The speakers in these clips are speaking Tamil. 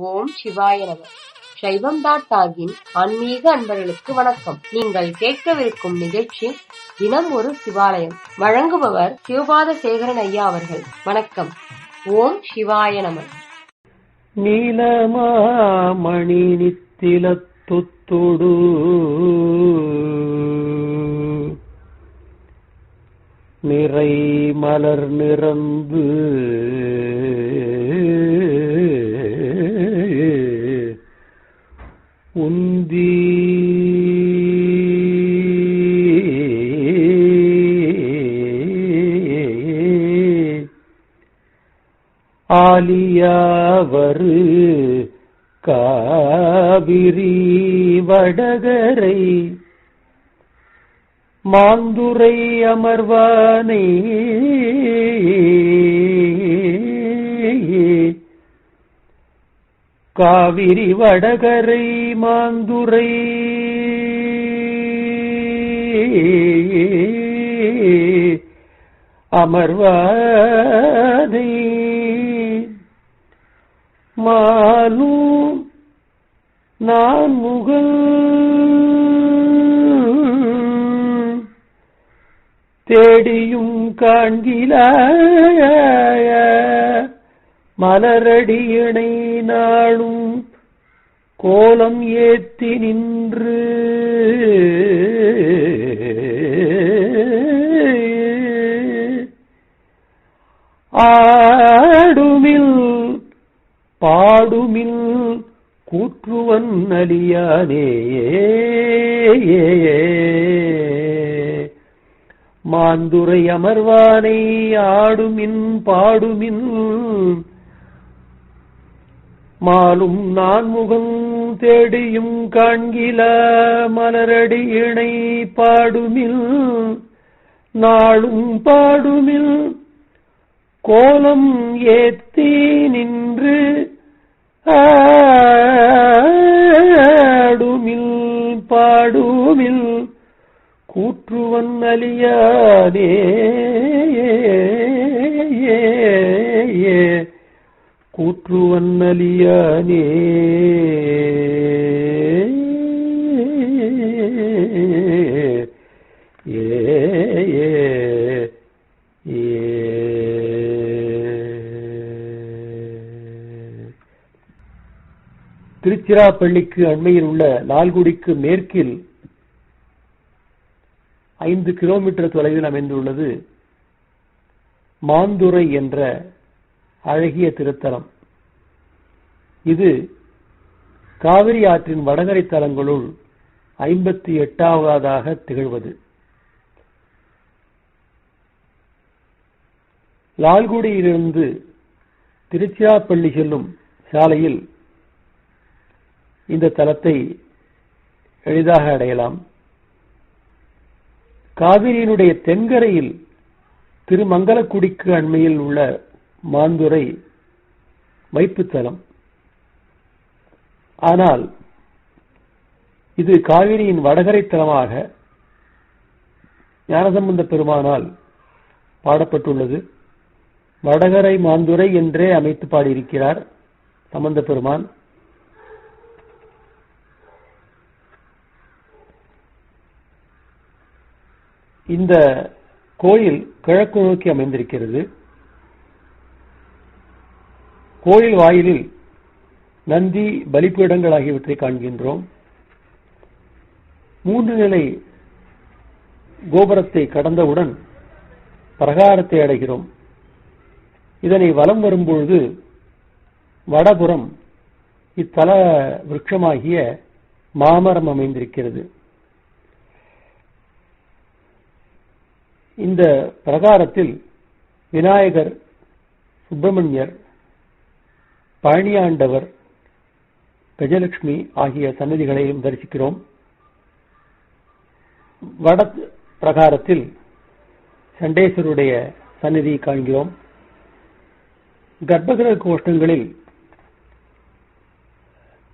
ஓம் சிவாய நம சைவம் டாட் டாகின் ஆன்மீக அன்பர்களுக்கு வணக்கம். நீங்கள் கேட்கவிருக்கும் நிகழ்ச்சி தினம் ஒரு சிவாலயம். வழங்குபவர் சிவபாத சேகரன் ஐயா அவர்கள். வணக்கம். ஓம் சிவாய நம. நீலமாமணி நித்திலத்துத்தொடு. நிறை மலர் நிறந்து. ஆலியாவரு காவிரி வடகரை மாந்துரை அமர்வானே காவிரி வடகரை மாந்துரை அமர்வானே மாலும் நான் முகல் தேடியும் காண்கிலாய மலரடியினை நாளும் கோலம் ஏத்தி நின்று ஆ பாடுமில் கூற்றுவன் அலியானே மாந்துரை அமர்வானை ஆடுமின் பாடுமின் மாலும் நான் முகம் தேடியும் காண்கில மலரடி இணை பாடுமில் நாளும் பாடுமில் கோலம் ஏத்தி நின்று ஆடுமில் பாடுமில் கூற்றுவன் அலியானே கூற்றுவன் அலியானே திருச்சிராப்பள்ளிக்கு அண்மையில் உள்ள லால்குடிக்கு மேற்கில் ஐந்து கிலோமீட்டர் தொலைவில் அமைந்துள்ளது மாந்துரை என்ற அழகிய திருத்தலம். இது காவிரி ஆற்றின் வடகரை தலங்களுள் ஐம்பத்தி எட்டாவதாக திகழ்வது. லால்குடியிலிருந்து திருச்சிராப்பள்ளி செல்லும் சாலையில் இந்த தலத்தை எளிதாக அடையலாம். காவிரியினுடைய தென்கரையில் திருமங்கலக்குடிக்கு அண்மையில் உள்ள மாந்துரை வைப்புத்தலம் ஆனால் இது காவிரியின் வடகரை தலமாக ஞானசம்பந்த பெருமானால் பாடப்பட்டுள்ளது. வடகரை மாந்துரை என்றே அமைத்து பாடியிருக்கிறார் சம்பந்த பெருமான். இந்த கோயில் கிழக்கு நோக்கி அமைந்திருக்கிறது. கோயில் வாயிலில் நந்தி பலிப்பீடங்கள் ஆகியவற்றை காண்கின்றோம். மூன்று நிலை கோபுரத்தை கடந்தவுடன் பிரகாரத்தை அடைகிறோம். இதனை வலம் வரும்பொழுது வடபுறம் இத்தல விருட்சமாகிய மாமரம் அமைந்திருக்கிறது. இந்த பிரகாரத்தில் விநாயகர் சுப்பிரமணியர் பழனியாண்டவர் கஜலட்சுமி ஆகிய சன்னதிகளையும் தரிசிக்கிறோம். வட பிரகாரத்தில் சண்டேஸ்வருடைய சன்னதி காண்கிறோம். கர்ப்பகிரக கோஷ்டங்களில்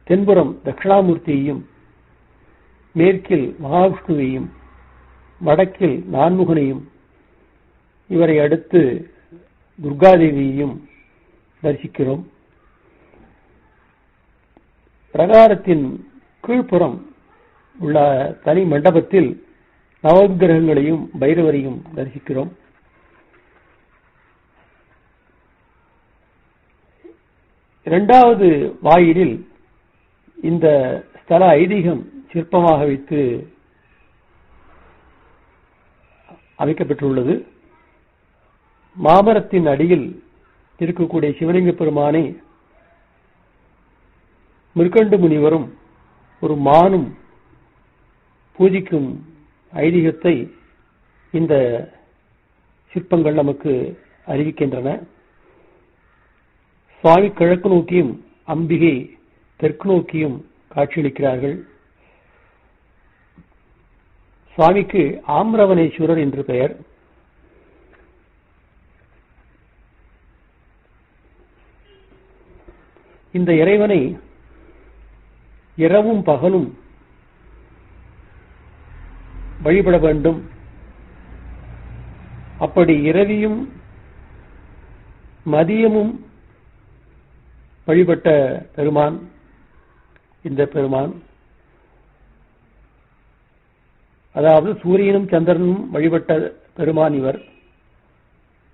தென்புறம் தட்சிணாமூர்த்தியையும் மேற்கில் மகாவிஷ்ணுவையும் வடக்கில் நான்முகனையும் இவரை அடுத்து துர்காதேவியையும் தரிசிக்கிறோம். பிரகாரத்தின் கீழ்ப்புறம் உள்ள தனி மண்டபத்தில் நவகிரகங்களையும் பைரவரையும் தரிசிக்கிறோம். இரண்டாவது வாயிலில் இந்த ஸ்தல ஐதீகம் சிற்பமாக வைத்து அமைக்கப்பட்டுள்ளது. மாமரத்தின் அடியில் இருக்கக்கூடிய சிவலிங்க பெருமானை மிருகண்டு முனிவரும் ஒரு மானும் பூஜிக்கும் ஐதீகத்தை இந்த சிற்பங்கள் நமக்கு அறிவிக்கின்றன. சுவாமி கிழக்கு நோக்கியும் அம்பிகை தெற்கு நோக்கியும் காட்சியளிக்கிறார்கள். சுவாமிக்கு ஆம்ரவனேஸ்வரர் என்று பெயர். இந்த இறைவனை இரவும் பகலும் வழிபட வேண்டும். அப்படி இரவியும் மதியமும் வழிபட்ட பெருமான் இந்த பெருமான். அதாவது சூரியனும் சந்திரனும் வழிபட்ட பெருமான் இவர்.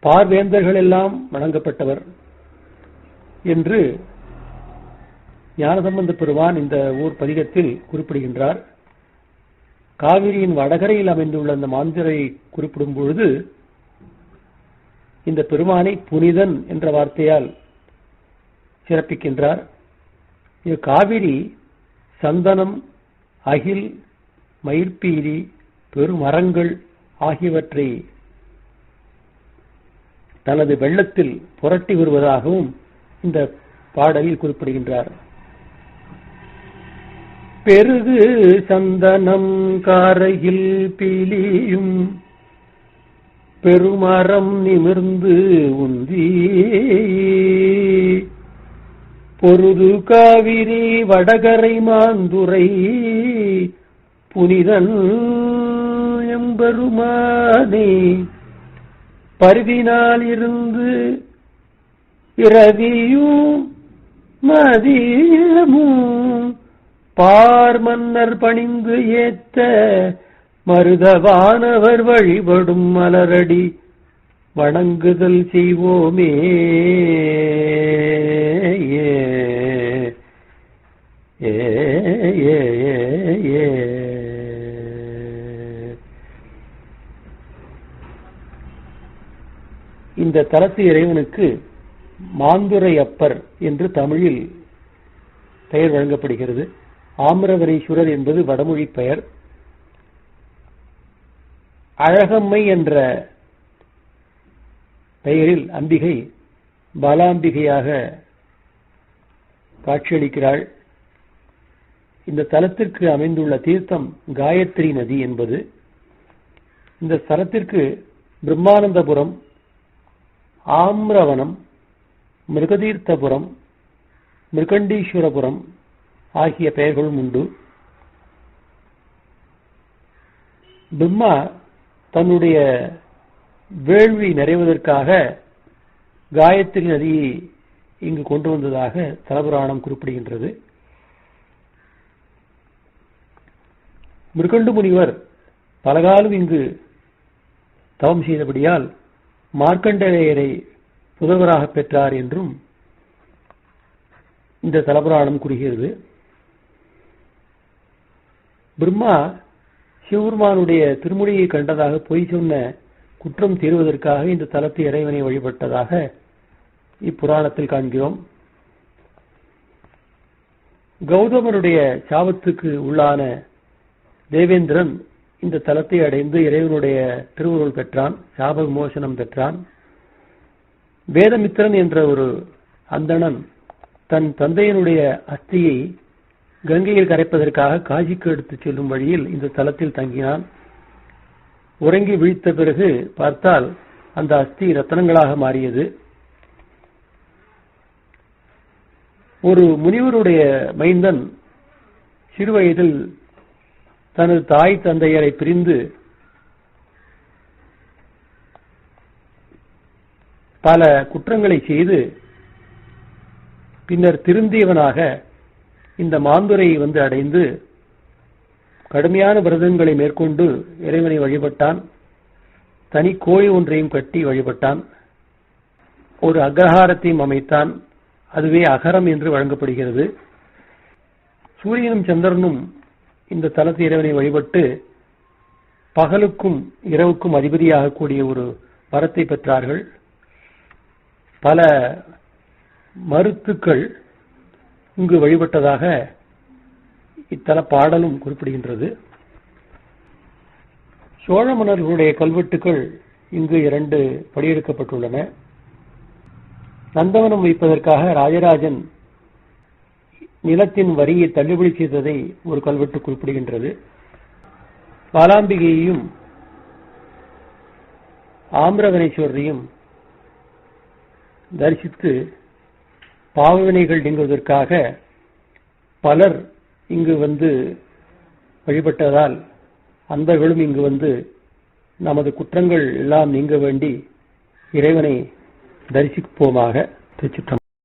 பார்வேந்தர்கள் எல்லாம் வணங்கப்பட்டவர் என்று ஞானசம்பந்த பெருமான் இந்த ஊர் பதிகத்தில் குறிப்பிடுகின்றார். காவிரியின் வடகரையில் அமைந்துள்ள அந்த மாந்தரை குறிப்பிடும் பொழுது இந்த பெருமானை புனிதன் என்ற வார்த்தையால் சிறப்பிக்கின்றார். இது காவிரி சந்தனம் அகில் மயிர்பீரி பெருமரங்கள் ஆகியவற்றை தனது வெள்ளத்தில் புரட்டி வருவதாகவும் இந்த பாடலில் குறிப்பிடுகின்றார். பெருகு சந்தனம் காரையில் பிலியும் பெருமரம் நிமிர்ந்து உந்தி. பொருது காவிரி வடகரை மாந்துரை. புனிதன் எம்பெருமானே. பருவினால் இருந்து இரவியும் மதியமும். பார் மன்னர் பணிந்து ஏத்த மருதவானவர் வழிபடும் மலரடி வணங்குதல் செய்வோமே. ஏ ஏ ஏ ஏ. இந்த தலத்து இறைவனுக்கு மாந்துரை அப்பர் என்று தமிழில் பெயர் வழங்கப்படுகிறது. ஆமிரவரீஸ்வரர் என்பது வடமொழி பெயர். அழகம்மை என்ற பெயரில் அம்பிகை பாலாம்பிகையாக காட்சியளிக்கிறாள். இந்த தலத்திற்கு அமைந்துள்ள தீர்த்தம் காயத்ரி நதி என்பது. இந்த ஸ்தலத்திற்கு பிரம்மானந்தபுரம் ஆம்ரவனம் மிருகதீர்த்தபுரம் மிருகண்டீஸ்வரபுரம் ஆகிய பெயர்களும் உண்டு. பிரம்மா தன்னுடைய வேள்வி நிறைவதற்காக காயத்ரி நதியை இங்கு கொண்டு வந்ததாக தலபுராணம் குறிப்பிடுகின்றது. மிருகண்டு முனிவர் பலகாலம் இங்கு தவம் செய்தபடியால் மார்க்கண்டேயரை புதல்வராக பெற்றார் என்றும் இந்த தலபுராணம் கூறுகிறது. பிரம்மா சிவபெருமானுடைய திருமுடியை கண்டதாக பொய் சொன்ன குற்றம் தீர்வதற்காக இந்த தலத்து இறைவனை வழிபட்டதாக இப்புராணத்தில் காண்கிறோம். கௌதமனுடைய சாபத்துக்கு உள்ளான தேவேந்திரன் இந்த தலத்தை அடைந்து இறைவனுடைய திருவுருள் பெற்றான் சாப விமோசனம் பெற்றான். வேதமித்திரன் என்ற ஒரு அந்தணன் தன் தந்தையனுடைய அஸ்தியை கங்கையில் கரைப்பதற்காக காஜிக்கு எடுத்துச் செல்லும் வழியில் இந்த தலத்தில் தங்கினான். உறங்கி விழித்த பிறகு பார்த்தால் அந்த அஸ்தி ரத்தனங்களாக மாறியது. ஒரு முனிவருடைய மைந்தன் சிறுவயதில் தனது தாய் தந்தையரை பிரிந்து பல குற்றங்களை செய்து பின்னர் திருந்தியவனாக இந்த மாந்துரையை வந்து அடைந்து கடுமையான விரதங்களை மேற்கொண்டு இறைவனை வழிபட்டான். தனி கோழி ஒன்றையும் கட்டி வழிபட்டான். ஒரு அக்ரஹாரத்தையும் அமைத்தான். அதுவே அகரம் என்று வழங்கப்படுகிறது. சூரியனும் சந்திரனும் இந்த தலத்து இறைவனை வழிபட்டு பகலுக்கும் இரவுக்கும் அதிபதியாக கூடிய ஒரு வரத்தை பெற்றார்கள். பல மருத்துக்கள் இங்கு வழிபட்டதாக இத்தல பாடலும் குறிப்பிடுகின்றது. சோழ மன்னர்களுடைய கல்வெட்டுக்கள் இங்கு இரண்டு படியெடுக்கப்பட்டுள்ளன. நந்தவனம் வைப்பதற்காக ராஜராஜன் நிலத்தின் வரியை தள்ளுபடி செய்ததை ஒரு கல்வெட்டு குறிப்பிடுகின்றது. பாலாம்பிகையையும் ஆம்ரவனேஸ்வரரையும் தரிசித்து பாவவினைகள் நீங்குவதற்காக பலர் இங்கு வந்து வழிபட்டதால் அன்பர்களும் இங்கு வந்து நமது குற்றங்கள் எல்லாம் நீங்க வேண்டி இறைவனை தரிசிப்போமாக திருச்சிற்றம்பலம்.